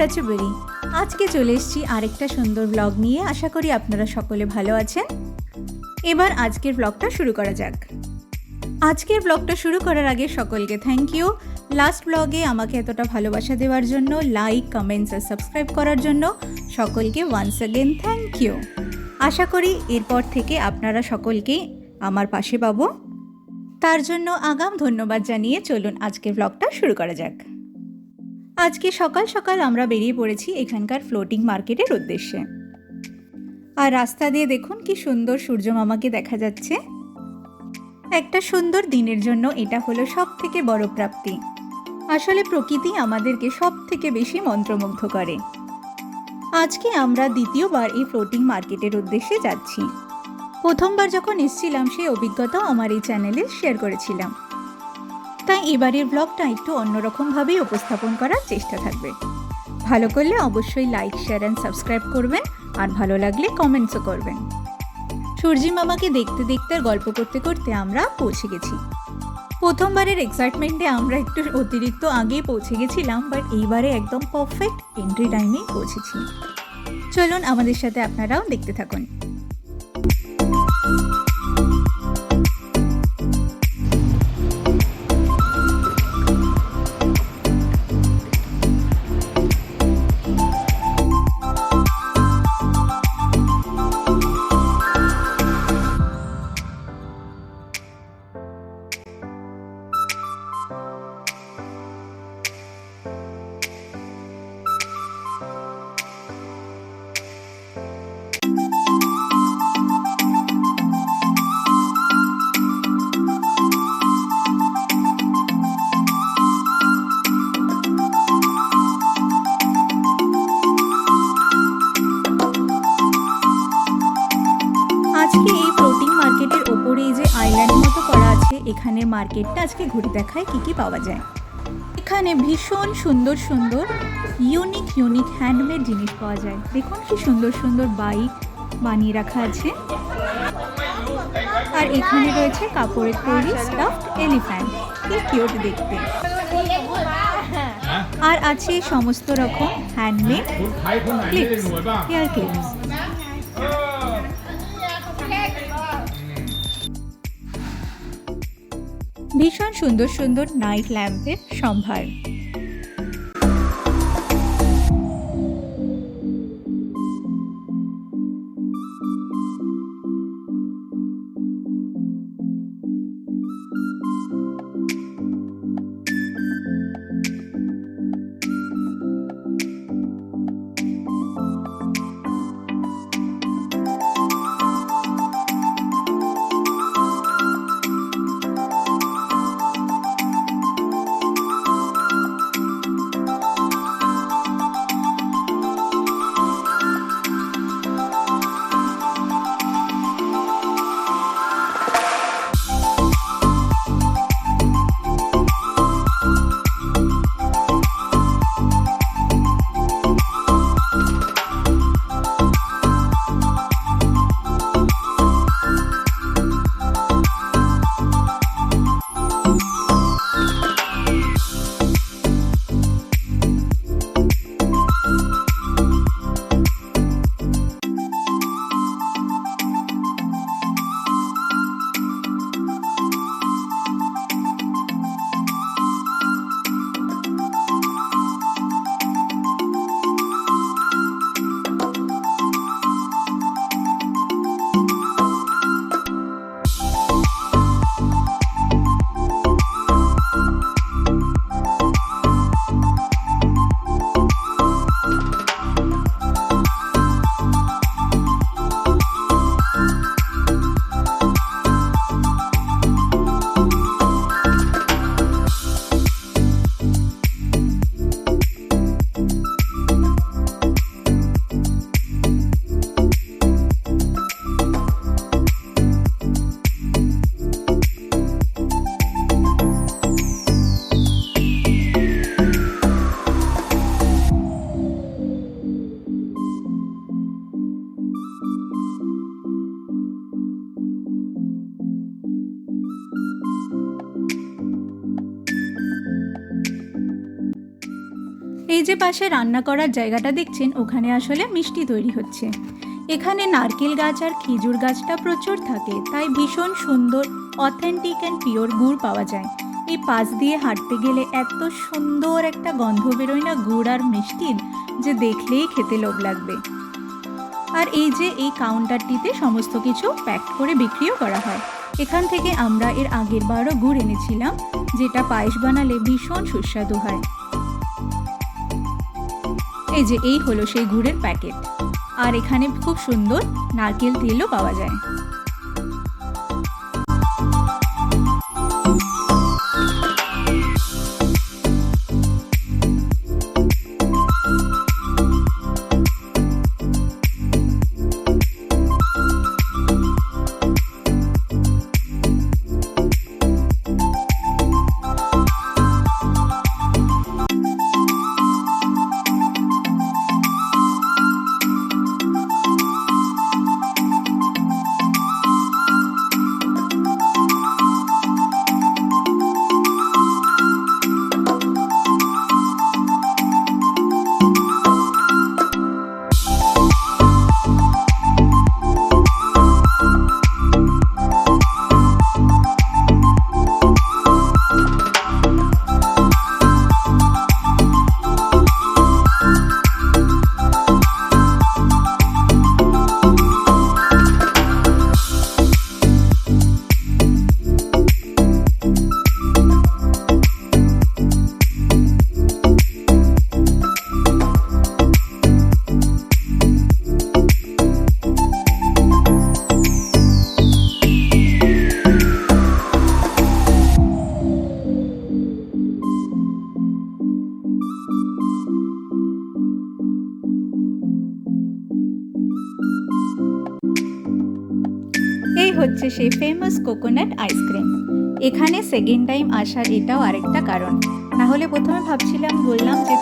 From রাচুবেরি আজকে চলে এসেছি আরেকটা সুন্দর ব্লগ নিয়ে। আশা করি আপনারা সকলে ভালো আছেন। এবার আজকের ব্লগটা শুরু করা যাক। আজকের ব্লগটা শুরু করার আগে সকলকে থ্যাংক ইউ লাস্ট ব্লগে আমাকে এতটা ভালোবাসা দেওয়ার জন্য লাইক কমেন্টস আর সাবস্ক্রাইব করার জন্য সকলকে ওয়ান্স অ্যাগেন থ্যাংক ইউ আশা করি এরপর থেকে আপনারা সকলকেই আমার পাশে পাবো। তার জন্য আগাম ধন্যবাদ জানিয়ে চলুন আজকের ব্লগটা শুরু করা যাক। আজকে সকাল সকাল আমরা বেরিয়ে পড়েছি এখানকার ফ্লোটিং মার্কেটের উদ্দেশ্যে। আর রাস্তা দিয়ে দেখুন কি সুন্দর সূর্য মামাকে দেখা যাচ্ছে। একটা সুন্দর দিনের জন্য এটা হলো সব থেকে বড় প্রাপ্তি। আসলে প্রকৃতি আমাদেরকে সব থেকে বেশি মন্ত্রমুগ্ধ করে। আজকে আমরা দ্বিতীয়বার এই ফ্লোটিং মার্কেটের উদ্দেশ্যে যাচ্ছি। প্রথমবার যখন এসছিলাম, সেই অভিজ্ঞতাও আমার এই চ্যানেলে শেয়ার করেছিলাম। তাই এবারের ব্লগটা একটু অন্যরকমভাবেই উপস্থাপন করার চেষ্টা থাকবে। ভালো করলে অবশ্যই লাইক শেয়ার অ্যান্ড সাবস্ক্রাইব করবেন আর ভালো লাগলে কমেন্টসও করবেন। সূর্যি মামাকে দেখতে দেখতে গল্প করতে করতে আমরা পৌঁছে গেছি। প্রথমবারের এক্সাইটমেন্টে আমরা একটু অতিরিক্ত আগেই পৌঁছে গেছিলাম বাট এইবারে একদম পারফেক্ট এন্ট্রি টাইমেই পৌঁছেছি। চলুন আমাদের সাথে আপনারাও দেখতে থাকুন। মার্কেটটা আজকে ঘুরে দেখায় কি কি পাওয়া যায়। এখানে ভীষণ সুন্দর সুন্দর ইউনিক ইউনিক হ্যান্ডমেড জিনিস পাওয়া যায়। দেখুন কি সুন্দর সুন্দর বাইক বানিয়ে রাখা আছে। আর এখানে রয়েছে কাপড়ের তৈরি স্টাফ এলিফ্যান্ট কি কিউট দেখতে। আর আছে সমস্ত রকম হ্যান্ডমেড ক্লিপস হেয়ার ক্লিপস ভীষণ সুন্দর সুন্দর নাইট ল্যাম্পের সম্ভার। পাশে রান্না করার জায়গাটা দেখছেন, ওখানে আসলে মিষ্টি তৈরি হচ্ছে। এখানে নারকেল গাছ আর খেজুর গাছটা প্রচুর থাকে, তাই ভীষণ সুন্দর অথেন্টিক অ্যান্ড পিওর গুড় পাওয়া যায়। এই পাশ দিয়ে হাঁটতে গেলে এত সুন্দর একটা গন্ধ বেরোয় না গুড় আর মিষ্টির, যে দেখলেই খেতে লোভ লাগবে। আর এই যে এই কাউন্টারটিতে সমস্ত কিছু প্যাক করে বিক্রিও করা হয়। এখান থেকে আমরা এর আগের বারও গুড় এনেছিলাম, যেটা পায়েস বানালে ভীষণ সুস্বাদু হয়। এই যে এই হলো সেই গুড়ের প্যাকেট। আর এখানে খুব সুন্দর নারকেল তেলও পাওয়া যায়। সেই ফেমাস কোকোনাট আইসক্রিম এখানে সেকেন্ড টাইম আসার এটাও আরেকটা কারণ। না হলে প্রথমে ভাবছিলাম, বললাম যে